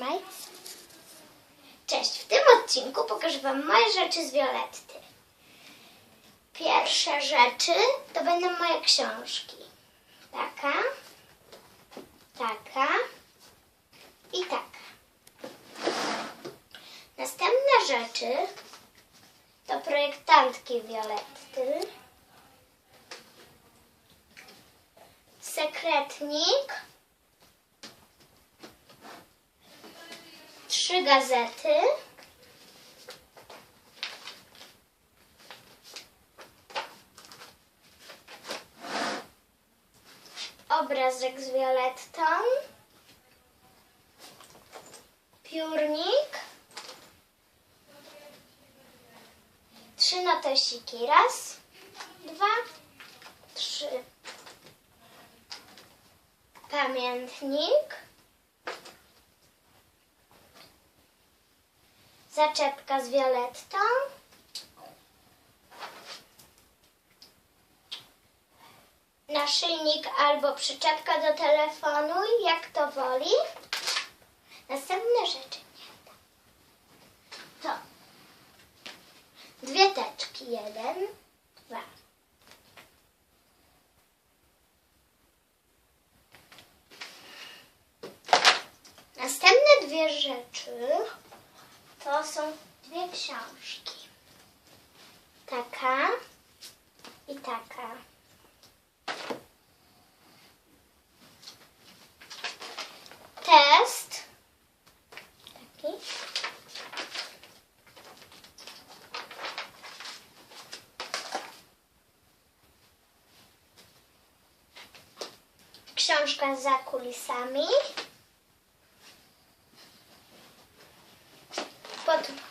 Trzymaj. Cześć, w tym odcinku pokażę Wam moje rzeczy z Violetty. Pierwsze rzeczy to będą moje książki. Taka, taka i taka. Następne rzeczy to projektantki Violetty. Sekretnik. Trzy gazety. Obrazek z Violettą. Piórnik. Trzy notesiki. Raz, dwa, trzy. Pamiętnik. Zaczepka z Violettą. Naszyjnik albo przyczepka do telefonu, jak to woli. Następne rzeczy. To dwie teczki. Jeden, dwa. Następne dwie rzeczy to są dwie książki. Taka i taka. Test. Taki. Książka za kulisami.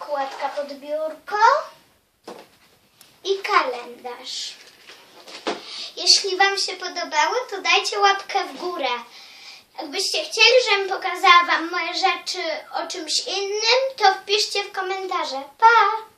Podkładka pod biurko i kalendarz. Jeśli Wam się podobało, to dajcie łapkę w górę. Jakbyście chcieli, żebym pokazała Wam moje rzeczy o czymś innym, to wpiszcie w komentarze. Pa!